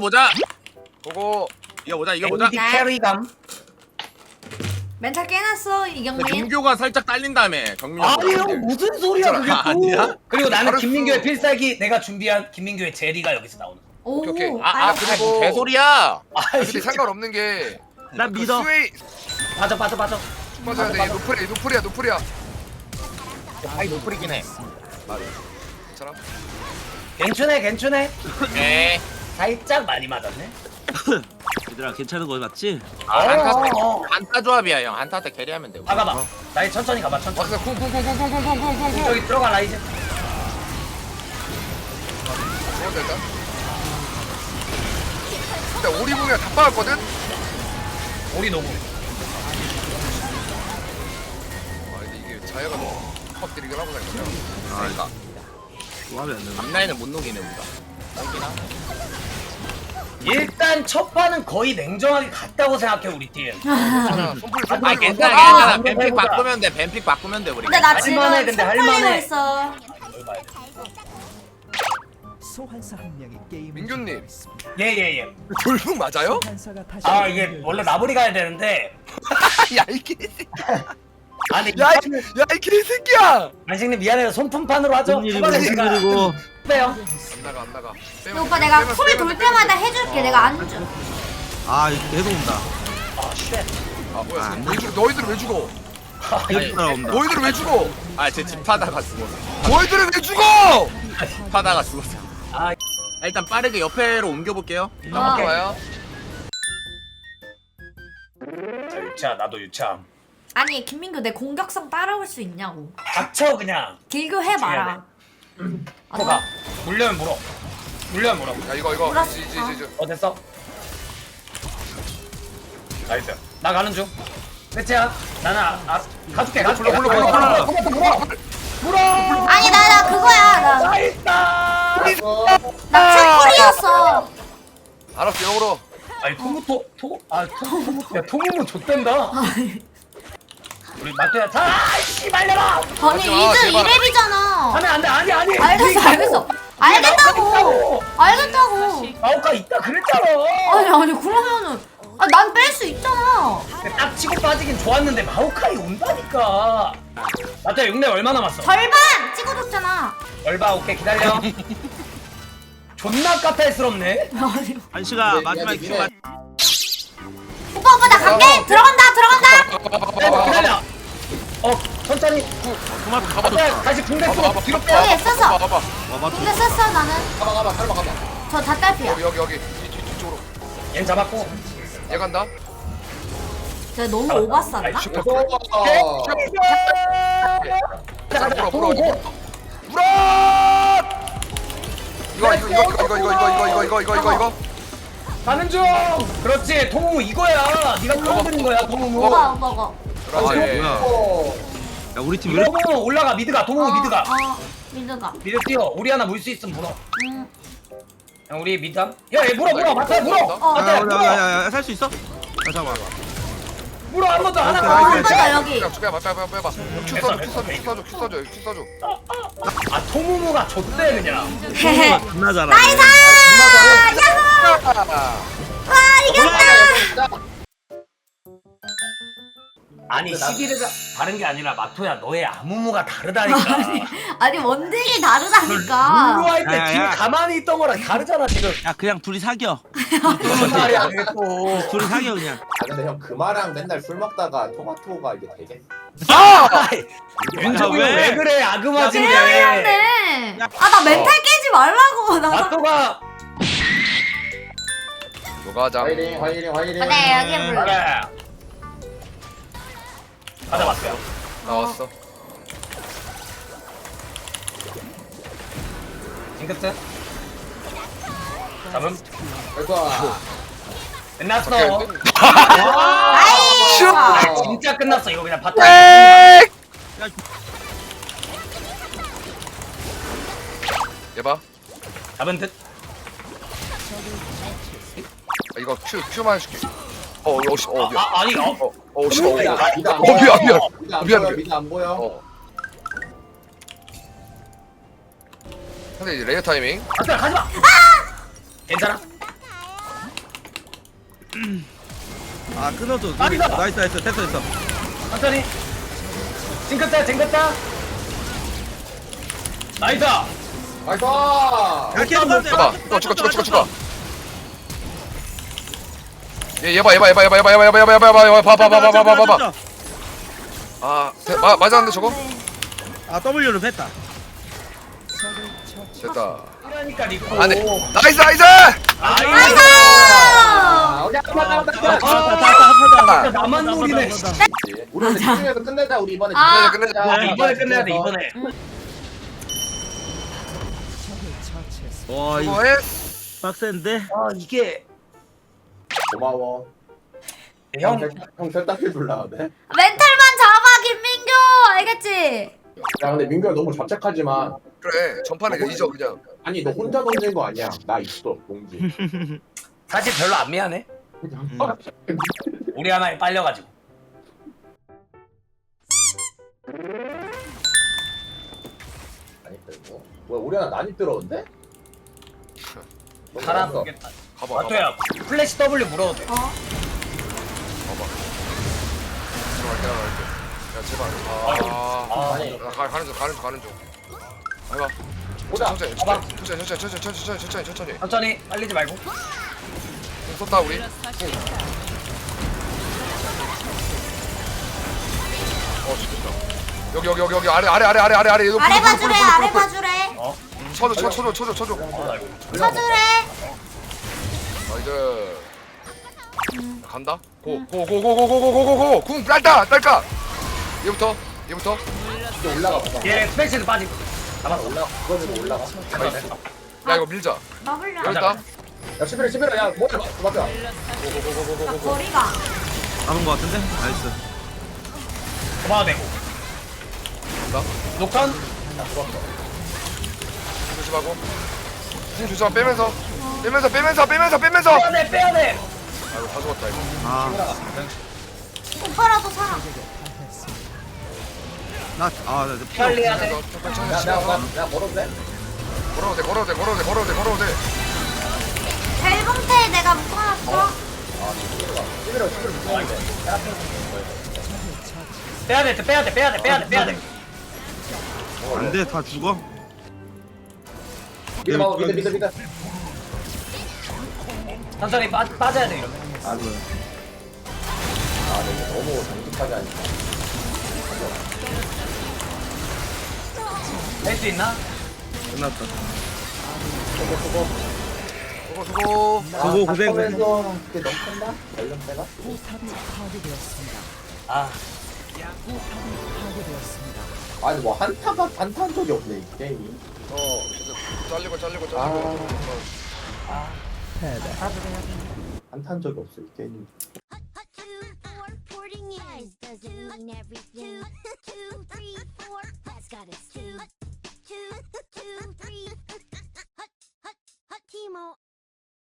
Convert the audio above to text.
보자. 보고 이거 보자. 이거 보자. 이 캐리감. 멘탈 깨놨어 근데 이경민. 민규가 살짝 딸린 다음에 경민이. 아니 형 무슨 소리야 그게 또. 아니야? 그리고 나는 알았어. 김민규의 필살기 내가 준비한 김민규의 제리가 여기서 나오는. 오. 오케이, 오케이. 아, 아 알았어. 그리고 개소리야. 아 근데 상관없는 게난그 믿어. 스웨이 빠져 빠져 빠져. 맞아야 돼. 노플이야, 노플이야, 노플이야. 아이 노프리긴 해. 괜찮아? 괜찮네 괜찮네. 네. 살짝 많이 맞았네. 얘들아 괜찮은 거 맞지? 아, 한타 어, 어. 한타 조합이야 형. 한타 때 캐리하면. 아 가봐. 나이 천천히 가봐 천천히. 박사 쿵쿵쿵쿵쿵쿵쿵쿵쿵. 저기 들어가 라 이제. 어 됐다. 근데 오리붕이가 다 빠졌거든. 우리 노구. 아 근데 이게 자야가 너무 확 때리긴 하고 다니까. 그러니까 조합이 안 되나? 앞라인은 못 녹이네 우리가. 일단 첫 판은 거의 냉정하게 갔다고 생각해 우리 팀. 괜찮아. 손불 아 손불. 괜찮아 아, 괜찮아. 한번 뱀픽. 바꾸면 돼. 뱀픽 바꾸면 돼 우리. 근데 나 지금 할만해, 근데 선 할만해. 풀리고 있어. 소환사 한 명이 게임 민규님. 예예 예. 돌풍 맞아요? 소환사가 다시 아 이게 원래 나부리 가야 되는데. 야이 개새끼야. 아니 야 이 야 이 개새끼야. 안식님 미안해요 손품판으로 하죠. 무슨 일이고 무슨 일이고 빼요. 안 나가 안 나가. 빼면 오빠 돼, 내가 돼, 돌. 때마다 해줄게. 내가 안 줘. 아 계속 온다 아 쉣. 아 뭐야? 왜 죽어? 너희들은 왜 죽어? 아, 계속 따라온다 너희들은 왜 죽어? 아제집 타다가 죽었어. 너희들은 왜 죽어? 집 타다가 죽었어. 아, 아, 일단 빠르게 옆에로 옮겨볼게요. 아. 와요. 자, 유차 나도 유차. 아니 김민규 내 공격성 따라올 수 있냐고. 닥쳐 그냥. 길교 해봐라. 아, 또 가. 물려면 물어. 물려면 물어. 야 이거 이거 몰랐어. 이제 어 됐어. 나이스. 나 가는 중. 끝이야. 나는 아, 아, 가줄게 가줄게. 불러, 불러, 불러, 불러. 물어. 물어. 아니 나 나 그거야. 나 나이스. 나 쿨쿨이었어. 알았어 영으로. 아니 토무토 토. 아 토무. 야 토무무 좆된다. 우리 마토야. 자, 아이씨 말려라. 아니 마, 이즈 제발. 이랩이잖아. 하면 안 돼 아니 아니. 알겠어 알겠어. 알겠다고. 알겠다고. 아우가 있다 그랬잖아. 아니 아니 그러면은 아, 난 뺄 수 있잖아. 딱 치고 빠지긴 좋았는데 마오카이 온다니까. 마토야 6렙 얼마 남았어? 절반 찍어줬잖아. 얼마 오케이 기다려. 존나 까탈스럽네. 아니 한시가 마지막 큐가 오빠 오빠 나 갈게. 들어간다 들어간다. 기다려. 어 천천히. 그만 가봐 마토야 다시 가봐, 쓰고 가봐. 뒤로 여기 빼. 있었어. 가봐 가봐. 와 맞춰 근데 썼어 나는. 가봐 가봐 살바 가봐. 저 다 딸피야. 여기 여기 여기 뒤, 뒤, 뒤쪽으로. 얘 잡았고. 얘 간다. 저 너무 오바쌌나? 아이 슈퍼. 자 물어 물어 물어. 물어. 이거 이거 이거 이거 이거 이거 이거 이거 이거 이거 이거. 가는 중. 그렇지 토무무 이거야. 네가 끌어들인 거야. 오빠 오빠 오빠. 아 이거 그렇지. 뭐야 야 우리 팀왜 이렇게 토무무 올라가 미드가 토무무 미드가. 어 미드가. 미드 뛰어. 우리 하나 물 수 있으면 물어. 음. 야, 우리 미드. 함- 야, 얘 물어 물어. 마토야 물어. 어. 마토야 물어. 야야야야 살수 있어? 아 잠깐만 물어 한 번 더 하나 더. 오빠가 여기. 빼봐 빼봐 빼봐 빼봐. 큐 써줘 큐 써줘 큐 써줘 큐 써줘 큐 써줘. 아 토무무가 좆대 그냥. 헤헤. 존나 잘하네 나이스! 야호! 와 이겼다! 아니 시기르가 다른 게 아니라 마토야 너의 아무무가 다르다니까. 아니 원딜이 다르다니까. 할때 야, 야, 뒤에 야. 가만히 있던 거랑 다르잖아 지금. 야 그냥 둘이 사겨 무슨 말이야 그게 또. 둘이 사겨 그냥 아 근데 형 그마랑 맨날 술 먹다가 토마토가 이게 되게 아! 윤정이 왜? 왜 그래 아그마진데. 네. 아나 멘탈 깨지 말라고 나. 마토가 노가장. 화이팅 화이팅 화이팅 네 여기 불러. 그래. 가져왔어요. 나왔어. 징크스. 잡음. 그래서 끝났어. 아이. 아, 진짜 끝났어 이거 그냥 바타. 얘 봐. 잡은 듯. 아, 이거 큐 큐만 해줄게. 어, 어, 씨, 어, 미안. 아 아니 어. 어, 어, 씨, 어, 미안. 어, 미안. 미안. 안 미안, 보여 미안. 미드 안 보여 어. 근데 이제 레이어 타이밍. 가자 가지 마. 괜찮아. 아 끊어줘 나이스! 나이스 나이스 됐어 됐어 천천히 징긋다 징긋다 나이스 나이스 야 계속 가도 돼 잡아 어 죽어 죽어 죽어 죽어 얘얘봐 얘봐 얘봐 얘봐 얘봐 얘봐 얘봐 얘봐 얘봐 얘봐 봐봐 봐봐 봐봐 봐봐 봐봐 아 대- 마- 맞았는데 저거? 아 W를 뺐다 됐다 이러니까 리코 안돼 나이스 나이스 나이스 아, 아. 자, 자, 자, 자. 나만 노리네 우리 오늘 집중해서 끝내자 우리 이번에 아. 아, 끝내자 이번에 끝내야 돼 이번에 와 이거 뭐해? 빡센데 아 이게 고마워 형형 세탁기 불러야 돼? 멘탈만 잡아 김민규 알겠지? 야 근데 민규야 너무 자책하지만 그래 전판에 그냥 잊어 그냥 아니 너 혼자 던진 거 아니야 나 있어 동지 사실 별로 안 미안해 음. 우리 하나에 빨려가지고 아니 그리고 뭐야 우리 하나 난입 들어온대? 너무 사람. 보겠다 가봐 마토야 플래시 W 물어도 돼. 어? 들어갈게 들어갈게 야 제발. 아. 아, 아니. 가- 가는 중 가는 중 가는 중. 해봐. 보자 천천히 봐봐. 천천히 천천히 천천히 천천히 천천히 천천히. 천천히 빨리지 말고. 공 쏜다 우리. 어 죽겠다. 여기 여기 여기 여기. 아래 아래 아래 아래 아래 아래. 이거 아래 봐주래 아래. 봐주래. 어? 쳐줘 쳐줘 쳐줘 쳐줘. 쳐줘 쳐주래 나이스 간다 고 고 고 고 고 고 고 고고고 궁 딸까 딸까 얘부터 얘부터 이제 올라가 얘 스페이스도 빠지고 잡았어 올라가 그거 보고 올라가 야 이거 밀자 여기 있다 야 11회 11회 야 뭐야 맞다 나 거리가 잡은 거 같은데 나이스 도마도 되고 나 녹턴 조심하고 궁 조심하 빼면서 빼면서 빼면서 빼면서 빼면서. 빼야돼 빼야돼. 아이고 다 죽었다 이거. 아나아 오빠라도 살아. 아, 빨리 해야 돼 빼면서 천천히 야 치면서 내가 내가 걸어도 돼? 걸어도 돼 걸어도 돼 걸어도 돼 걸어도 돼 걸어도 돼. 벨붕태 내가 묶어놨어. 11회 11회 무서워야 돼 빼야돼 빼야돼 빼야돼 빼야돼 빼야돼. 안 돼 다 죽어? 막아 미드 미드 미드 천천히 빠, 빠져야 돼 이러면 아 근데 이거 너무 장식하지 않니까 낼수 있나? 끝났다 수고 수고 수고 수고 수고, 고생, 고생. 바텀에서 그게 너무 큰다? 연령대가? 아 아니 뭐 한타가 한타한 적이 없네 이 게임이 어 계속 잘리고 잘리고 아. 잘리고 아. 해야 돼. 안 탄 적이 없을 게임.